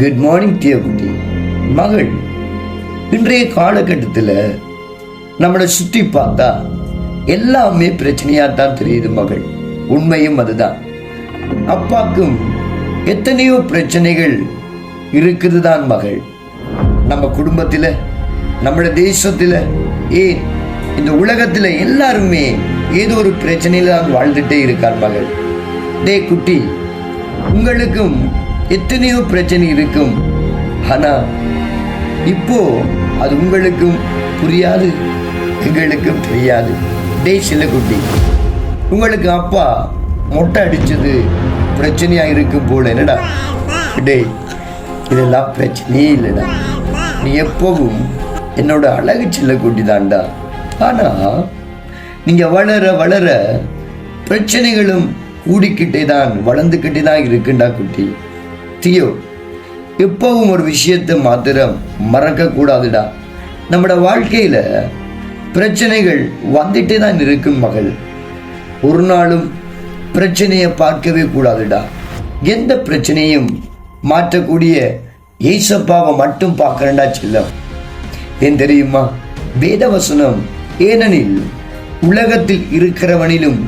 Good morning டியகுட்டி மகள் இன்றைய காலகட்டத்தில் நம்மளை சுற்றி பார்த்தா எல்லாமே பிரச்சனையாக தான் தெரியுது மகள். உண்மையும் அதுதான். அப்பாக்கும் எத்தனையோ பிரச்சனைகள் இருக்குது தான் மகள். நம்ம குடும்பத்தில் நம்ம தேசத்தில் ஏன்? இந்த உலகத்தில் எல்லாருமே ஏதோ ஒரு பிரச்சனையில் தான் வாழ்ந்துட்டே இருக்கார் டே குட்டி உங்களுக்கும் எத்தனையோ பிரச்சனை இருக்கும். ஆனால் இப்போ அது உங்களுக்கும் புரியாது எங்களுக்கும் தெரியாது. டேய் சில்லக்குட்டி உங்களுக்கு அப்பா மொட்டை அடித்தது பிரச்சனையாக இருக்கும் போல என்னடா? டேய் இதெல்லாம் பிரச்சனையே இல்லைடா. நீ எப்பவும் என்னோட அழகு சில்லக்குட்டி தான்டா ஆனா நீங்க வளர வளர பிரச்சனைகளும் கூடிக்கிட்டே தான் வளர்ந்துக்கிட்டே தான் இருக்குண்டா குட்டி. தியோ எப்பவும் ஒரு விஷயத்தை மாத்திரம் மறக்க கூடாதுடா வாழ்க்கையில் வாழ்க்கையில பிரச்சனைகள் வந்துட்டே தான் இருக்கும் மகள். ஒரு நாளும் பிரச்சனையை பார்க்கவே கூடாதுடா. எந்த பிரச்சனையும் மாற்றக்கூடிய ஏசப்பாவை மட்டும் பார்க்கறேன்டா செல்லம். ஏன் தெரியுமா? வேதவசனம் ஏனெனில் உலகத்தில் இருக்கிறவனிலும்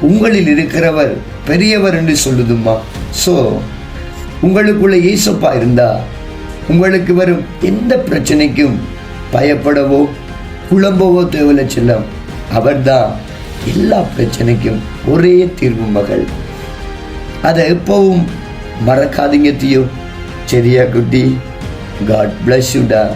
உங்களில் இருக்கிறவர் பெரியவர் என்று சொல்லுதுமா ஸோ உங்களுக்குள்ள ஏசப்பா இருந்தா உங்களுக்கு வரும் எந்த பிரச்சனைக்கும் பயப்படவோ குழம்பவோ தேவையில்ல செல்லம். அவர்தான் எல்லா பிரச்சனைக்கும் ஒரே தீர்வு மகள். அதை எப்பவும் மறக்காதீங்க தியோ. சரியா குட்டி? God plus யூடா